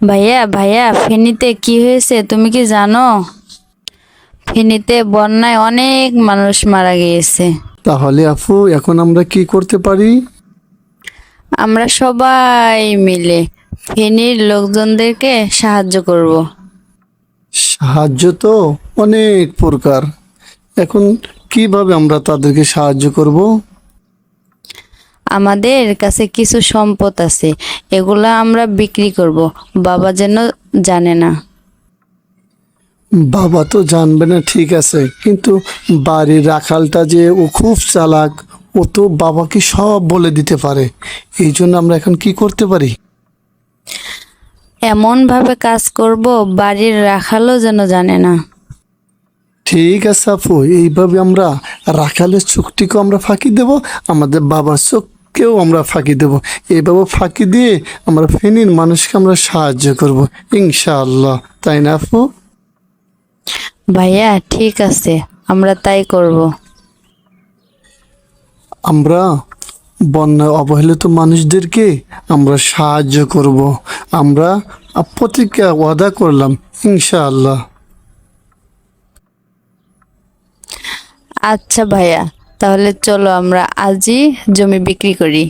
ভাইয়া ভাইয়া ফেনীতে কি হয়েছে তুমি কি জানো? ফেনীতে বন্যায় অনেক মানুষ মারা গিয়েছে। তাহলে আপু এখন আমরা কি করতে পারি? আমরা সবাই মিলে ফেনীর লোকজনদেরকে সাহায্য করব। সাহায্য তো অনেক প্রকার। এখন কীভাবে আমরা তাদেরকে সাহায্য করব? আমাদের কাছে কিছু সম্পদ আছে এগুলা আমরা বিক্রি করব। বাবা যেন জানে না। বাবা তো জানবে না ঠিক আছে কিন্তু বাড়ির রাখালটা যে ও খুব চালাক ও তো বাবাকে সব বলে দিতে পারে। এই জন্য আমরা এখন কি করতে পারি? এমন ভাবে কাজ করব বাড়ির রাখালও যেন জানে না। ঠিক আছে আপু এইভাবে আমরা রাখালের চোখটিকেও আমরা ফাঁকি দেব আমাদের বাবার চোখকেও আমরা ফাঁকি দেব। এইভাবে ফাঁকি দিয়ে আমরা ফেনীর মানুষকে আমরা সাহায্য করব ইনশাআল্লাহ। তাই না আপু? ভাইয়া ঠিক আছে। আমরা তাই করব। আমরা বন্যা অবহেলিত মানুষদেরকে আমরা সাহায্য করব। আমরা প্রতিজ্ঞা ওয়াদা করলাম ইনশাআল্লাহ। আচ্ছা ভাইয়া তাহলে চলো আমরা আজই জমি বিক্রি করি।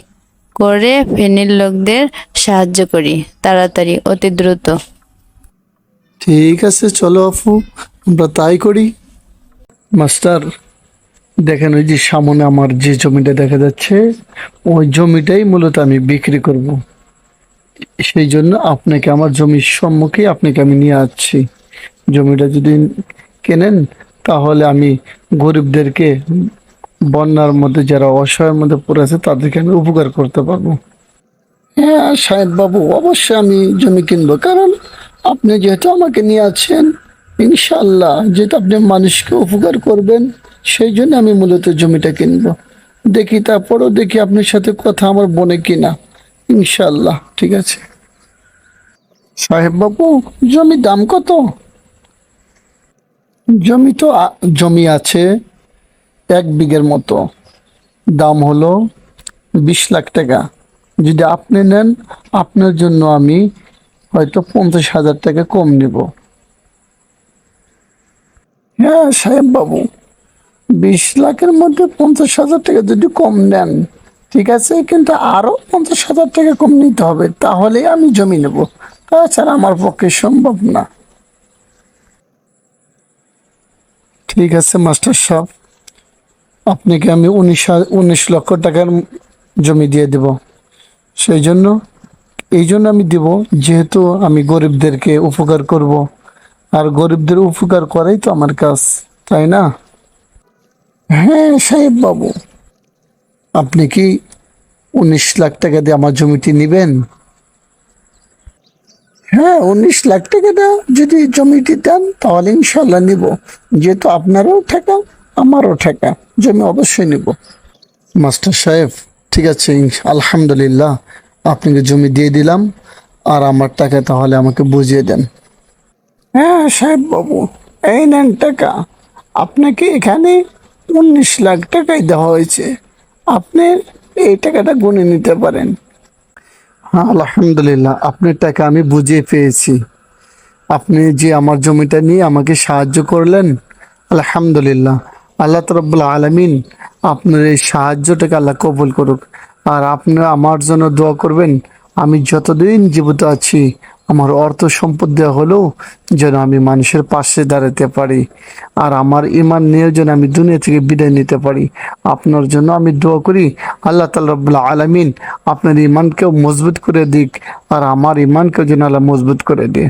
করে ফেনীর লোকদের সাহায্য করি। তাড়াতাড়ি, অতি দ্রুত। ঠিক আছে, চলো আপু, আমরা তাই করি। মাস্টার, দেখেন ওই যে সামনে আমার যে জমিটা দেখা যাচ্ছে, ওই জমিটাই মূলত আমি বিক্রি করব। সেই জন্য আপনাকে, আমার জমির সম্মুখে আপনাকে আমি নিয়ে আসছি। জমিটা যদি কেনেন, তাহলে আমি গরিবদেরকে বন্যার মধ্যে যারা অসহায়ের মধ্যে পড়ে আছে, তাদেরকে আমি উপকার করতে পারব। হ্যাঁ সাহেব বাবু, অবশ্যই আমি জমি কিনবো। কারণ আপনি যেহেতু আমাকে নিয়ে আছেন ইনশাল্লাহ যেহেতু আপনি মানুষকে উপকার করবেন, সেই জন্য আমি মূলত জমিটা কিনবো। দেখি, তারপরও দেখি আপনার সাথে কথা আমার বনে কিনা। ইনশাল্লাহ ঠিক আছে। সাহেব বাবু, জমির দাম কত? জমি তো জমি আছে এক বিঘের মতো। দাম হলো বিশ লাখ টাকা। যদি আপনি নেন, আপনার জন্য আমি হয়তো পঞ্চাশ হাজার টাকা কম নিব। হ্যাঁ সাহেব বাবু, বিশ লাখের মধ্যে পঞ্চাশ হাজার টাকা যদি কম নেন, ঠিক আছে, কিন্তু আরও পঞ্চাশ হাজার টাকা কম নিতে হবে তাহলে আমি জমি নেব। তাছাড়া আমার পক্ষে সম্ভব না। ঠিক আছে, মাস্টার সাহেব। আপনাকে আমি উনিশ উনিশ লক্ষ টাকার জমি দিয়ে দেব। সেই জন্য এই জন্য আমি দেব, যেহেতু আমি গরিবদেরকে উপকার করব। আর গরিবদের উপকার করাই তো আমার কাজ, তাই না? হ্যাঁ সাহেব বাবু। আপনি কি উনিশ লাখ টাকা দিয়ে আমার জমিটি নেবেন? হ্যাঁ উনিশ লাখ টাকাটা যদি জমিটি দেন, তাহলে ইনশাল্লাহ নিব। যেহেতু আপনারও ঠেকা আমারও ঠেকা জমি অবশ্যই নিব। মাস্টার সাহেব ঠিক আছে আলহামদুলিল্লাহ আপনাকে জমি দিয়ে দিলাম আর আমার টাকা তাহলে আমাকে বুঝিয়ে দেন। হ্যাঁ সাহেব বাবু এই নেন টাকা। আপনাকে এখানে উনিশ লাখ টাকাই দেওয়া হয়েছে। আপনি এই টাকাটা গুনে নিতে পারেন। হ্যাঁ আলহামদুলিল্লাহ আপনার টাকা আমি বুঝিয়ে পেয়েছি। আপনি যে আমার জমিটা নিয়ে আমাকে সাহায্য করলেন আলহামদুলিল্লাহ। আল্লাহ তরব্বুল আলমিন আপনার এই সাহায্যটাকে আল্লাহ কবুল করুক। আর আপনারা আমার জন্য দোয়া করবেন, আমি যতদিন জীবিত আছি, আমার অর্থ সম্পদ দেওয়া হলেও যেন আমি মানুষের পাশে দাঁড়াতে পারি। আর আমার ইমান নিয়ে যেন আমি দুনিয়া থেকে বিদায় নিতে পারি। আপনার জন্য আমি দোয়া করি, আল্লাহ তালা রব্বুল্লাহ আলমিন আপনার ইমানকেও মজবুত করে দিক, আর আমার ইমানকেও যেন আল্লাহ মজবুত করে দিয়ে।